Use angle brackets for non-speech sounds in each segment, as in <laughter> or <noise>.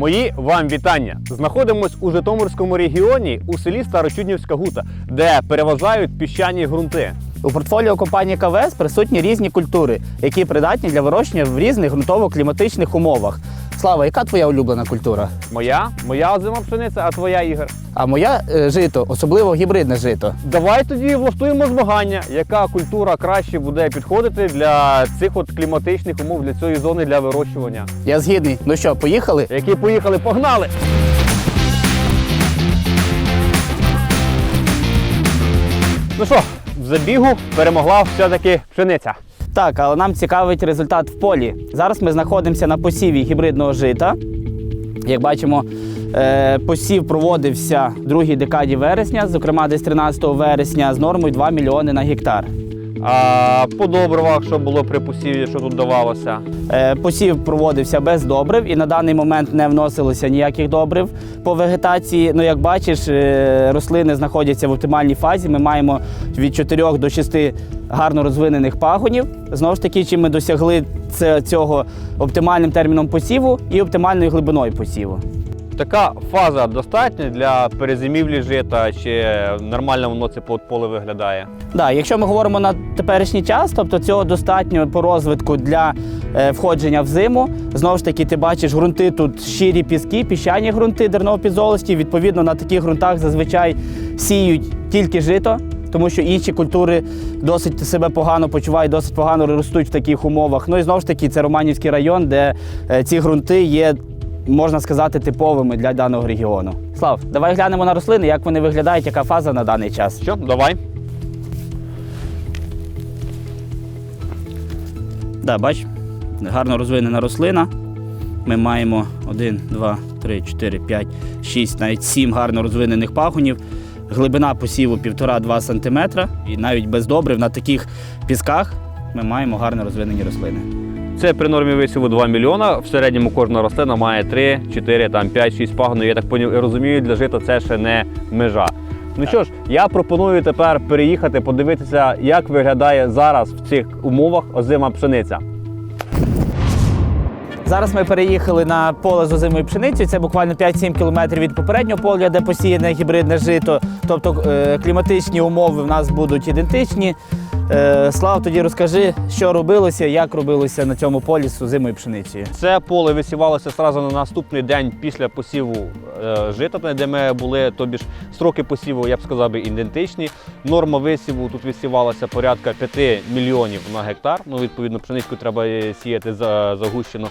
Мої вам вітання! Знаходимось у Житомирському регіоні у селі Старочуднівська Гута, де переважають піщані ґрунти. У портфоліо компанії КВС присутні різні культури, які придатні для вирощення в різних ґрунтово-кліматичних умовах. Слава, яка твоя улюблена культура? Моя, моя озима пшениця, а твоя Ігор. А моя е, жито, особливо гібридне жито. Давай тоді влаштуємо змагання, яка культура краще буде підходити для цих от кліматичних умов для цієї зони для вирощування. Я згідний. Ну що, поїхали? Які поїхали, погнали! Ну що, в забігу перемогла все-таки пшениця. Так, але нам цікавить результат в полі. Зараз ми знаходимося на посіві гібридного жита. Як бачимо, е, посів проводився в другій декаді вересня, зокрема десь 13 вересня, з нормою 2 мільйони на гектар. А по добривах, що було при посіві, що тут давалося? Е, Посів проводився без добрив і на даний момент не вносилося ніяких добрив по вегетації. Ну, як бачиш, е, рослини знаходяться в оптимальній фазі. Ми маємо від 4 до 6 гарно розвинених пагонів. Знову ж таки, чим ми досягли цього оптимальним терміном посіву і оптимальною глибиною посіву. Така фаза достатня для перезимівлі жита, чи нормально воно це по- поле виглядає? Да, якщо ми говоримо на теперішній час, тобто цього достатньо по розвитку для е, входження в зиму. Знову ж таки, ти бачиш ґрунти тут щирі піски, піщані ґрунти дерново-підзолості. Відповідно, на таких ґрунтах зазвичай сіють тільки жито, тому що інші культури досить себе погано почувають, досить погано ростуть в таких умовах. Ну і знову ж таки, це Романівський район, де е, ці ґрунти є. Можна сказати, типовими для даного регіону. Слав, давай глянемо на рослини, як вони виглядають, яка фаза на даний час. Що, давай. Да, бач, гарно розвинена рослина. Ми маємо 1, 2, 3, 4, 5, 6, навіть 7 гарно розвинених пагонів. Глибина посіву 1,5-2 см. І навіть без добрив на таких пісках ми маємо гарно розвинені рослини. Це при нормі висіву 2 мільйона. В середньому кожна рослина має 3, 4, там 5, 6 пагонів. Я так розумію, для жита це ще не межа. Ну що ж, я пропоную тепер переїхати, подивитися, як виглядає зараз в цих умовах озима пшениця. Зараз ми переїхали на поле з озимою пшеницею. Це буквально 5-7 кілометрів від попереднього поля, де посіяне гібридне жито. Тобто е, кліматичні умови в нас будуть ідентичні. Е, Слав, тоді розкажи, що робилося, як робилося на цьому полі з озимою пшеницею. Це поле висівалося одразу на наступний день після посіву е, жита, де ми були. Тобі ж строки посіву, я б сказав, ідентичні. Норма висіву тут висівалася порядка 5 мільйонів на гектар. Ну, відповідно, пшеничку треба сіяти за- загущено.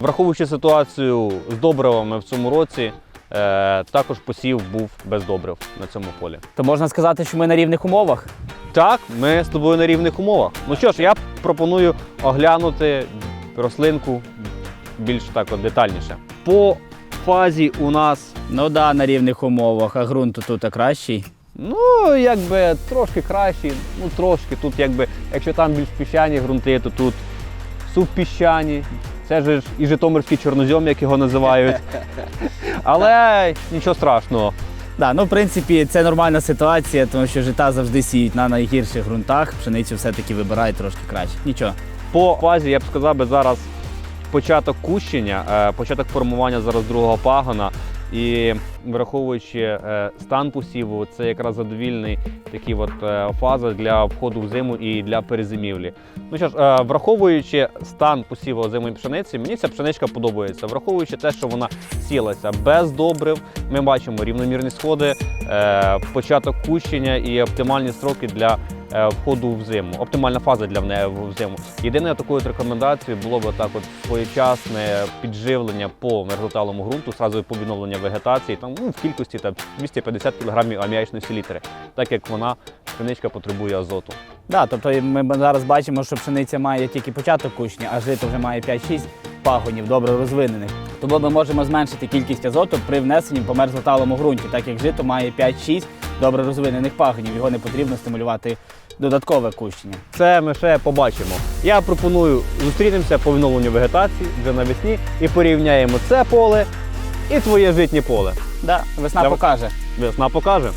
Враховуючи ситуацію з добривами в цьому році, е, також посів був без добрив на цьому полі. То можна сказати, що ми на рівних умовах. Так, ми з тобою на рівних умовах. Ну що ж, я пропоную оглянути рослинку більш так от детальніше. По фазі у нас, Ну так, да, на рівних умовах, а ґрунт тут кращий. ну, якби трошки кращий, ну трошки. Тут, якби, якщо там більш піщані ґрунти, то тут субпіщані. Це ж і Житомирський чорнозьом, як його називають. <laughs> Але нічого страшного. Да, ну в принципі, це нормальна ситуація, тому що жита завжди сіють на найгірших ґрунтах. Пшеницю все-таки вибирають трошки краще. Нічого. По фазі я б сказав би зараз початок кущення, е, початок формування зараз другого пагона. І враховуючи е, стан посіву, це якраз задовільний такий от е, фаза для входу в зиму і для перезимівлі. Ну що ж, е, враховуючи стан посіву озимої пшениці, мені ця пшеничка подобається. Враховуючи те, що вона сілася без добрив, ми бачимо рівномірні сходи, початок кущення і оптимальні строки для входу в зиму. Оптимальна фаза для неї в зиму. Єдиною такою рекомендацією було б так от своєчасне підживлення по мерзлоталому ґрунту, зразу по відновлення вегетації, там ну, в кількості там, 250 кг аміачної селітри, так як вона пшеничка потребує азоту. Да, тобто ми зараз бачимо, що пшениця має тільки початок кущення, а жито вже має 5-6 пагонів добре розвинених. Тому ми можемо зменшити кількість азоту при внесенні по мерзлоталому ґрунті, так як жито має 5-6 добре розвинених пагонів. Його не потрібно стимулювати додаткове кущення. Це ми ще побачимо. Я пропоную зустрінемося по відновленню вегетації вже навесні і порівняємо це поле і твоє житнє поле. Да, весна Давай. покаже. Весна покаже.